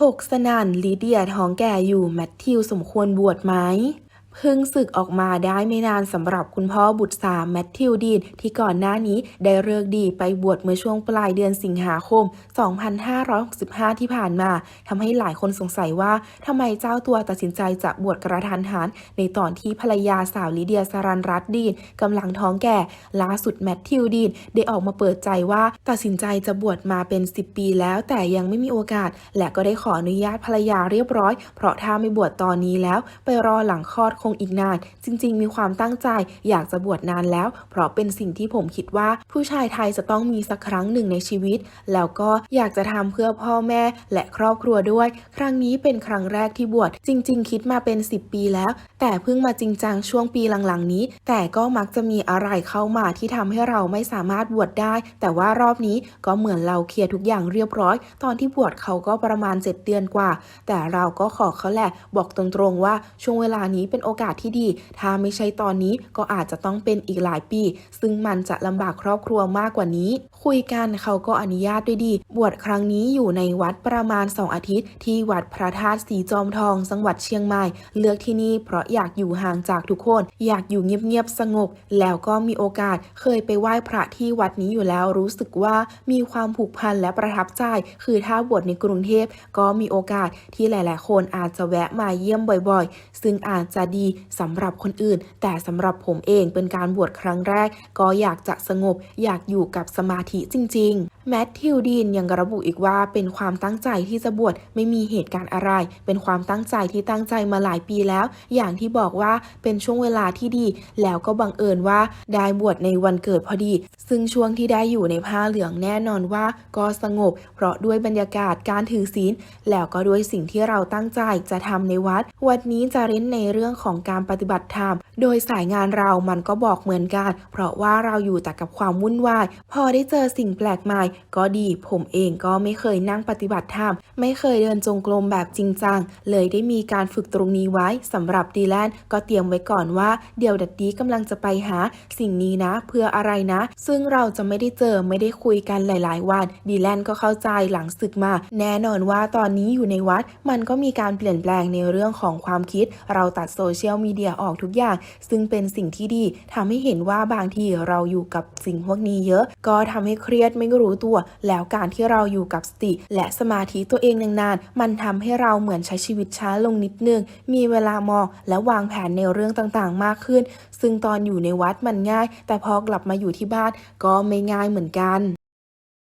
หกสนันลิเดียท้องแก่อยู่แมทธิวสมควรบวชไหม เพิ่งศึกออกมาได้ไม่นานสำหรับคุณพ่อบุตรสามแมทธิวดีนที่ก่อนหน้านี้ได้เลิกดีไปบวชเมื่อช่วงปลายเดือนสิงหาคม 2565 ที่ผ่านมาทำให้หลายคนสงสัยว่าทำไมเจ้าตัวตัดสินใจจะบวชกระทันหัน ในตอนที่ภรรยาสาวลิเดียสรันรัตดีนกำลังท้องแก่ล่าสุดแมทธิวดีนได้ออกมาเปิดใจว่าตัดสินใจจะบวชมาเป็น 10 ปีแล้วแต่ยังไม่มีโอกาส และก็ได้ขออนุญาตภรรยาเรียบร้อย เพราะถ้าไม่บวชตอนนี้แล้วไปรอหลังคลอดคงอีกนาน จริง ๆ มีความตั้งใจอยากจะบวชนานแล้ว เพราะเป็นสิ่งที่ผมคิดว่าผู้ชายไทยจะต้องมีสักครั้งหนึ่งในชีวิต แล้วก็อยากจะทำเพื่อพ่อแม่และครอบครัวด้วย ครั้งนี้เป็นครั้งแรกที่บวชจริง ๆ คิดมาเป็น 10 ปีแล้ว แต่เพิ่งมาจริงจังช่วงปีหลังๆนี้ แต่ก็มักจะมีอะไรเข้ามาที่ทำให้เราไม่สามารถบวชได้ แต่ว่ารอบนี้ก็เหมือนเราเคลียร์ทุกอย่างเรียบร้อย ตอนที่บวชเขาก็ประมาณ 7 เดือนกว่า แต่เราก็ขอเขาแหละบอกตรงๆว่าช่วงเวลานี้เป็นโอกาสที่ดี ถ้าไม่ใช่ตอนนี้ก็อาจจะต้องเป็นอีกหลายปี ซึ่งมันจะลำบากครอบครัวมากกว่านี้ คุยกันเขาก็อนุญาตด้วยดี บวชครั้งนี้อยู่ในวัดประมาณ 2 อาทิตย์ ที่วัดพระธาตุสีจอมทอง จังหวัดเชียงใหม่ เลือกที่นี่เพราะอยากอยู่ห่างจากทุกคน อยากอยู่เงียบๆสงบ แล้วก็มีโอกาสเคยไปไหว้พระที่วัดนี้อยู่แล้วรู้สึกว่ามีความผูกพันและประทับใจ คือถ้าบวชในกรุงเทพก็มีโอกาสที่หลาย ๆ คนอาจจะแวะมาเยี่ยมบ่อย ๆ ซึ่งอาจจะดีสำหรับคนอื่น แต่สำหรับผมเองเป็นการบวชครั้งแรก ก็อยากจะสงบ อยากอยู่กับสมาธิจริง ๆ แมทธิวดีนยังระบุอีกว่าเป็นความตั้งใจที่จะบวชไม่มีเหตุการณ์อะไร เป็นความตั้งใจที่ตั้งใจมาหลายปีแล้ว อย่างที่บอกว่าเป็นช่วงเวลาที่ดี แล้วก็บังเอิญว่าได้บวชในวันเกิดพอดี ซึ่งช่วงที่ได้อยู่ในผ้าเหลืองแน่นอนว่าก็สงบ เพราะด้วยบรรยากาศการถือศีล แล้วก็ด้วยสิ่งที่เราตั้งใจจะทำในวัด วันนี้จะเน้นในเรื่องของการปฏิบัติธรรม โดยสายงานเรามันก็บอกเหมือนกัน เพราะว่าเราอยู่แต่กับความวุ่นวาย พอได้เจอสิ่งแปลกใหม่ก็ดี ผมเองก็ไม่เคยนั่งปฏิบัติธรรม ไม่เคยเดินจงกรมแบบจริงจัง เลยได้มีการฝึกตรงนี้ไว้สำหรับดีแลนก็เตรียมไว้ก่อนว่าเดี๋ยวดัดดี้กำลังจะไปหาสิ่งนี้นะ เพื่ออะไรนะ ซึ่งเราจะไม่ได้เจอไม่ได้คุยกันหลาย ๆ วันดีแลนก็เข้าใจหลังศึกมา แน่นอนว่าตอนนี้อยู่ในวัด มันก็มีการเปลี่ยนแปลงในเรื่องของความคิด เราตัดโซเชียลมีเดียออกทุกอย่าง ซึ่งเป็นสิ่งที่ดีทำให้เห็นว่าบางทีเราอยู่กับสิ่งพวกนี้เยอะ ก็ทำให้เครียดไม่รู้ตัวแล้วการที่เราอยู่กับสติ และสมาธิตัวเองนานๆ มันทำให้เราเหมือนใช้ชีวิตช้าลงนิดนึง มีเวลามองและวางแผนในเรื่องต่างๆ มากขึ้น ซึ่งตอนอยู่ในวัดมันง่าย แต่พอกลับมาอยู่ที่บ้านก็ไม่ง่ายเหมือนกัน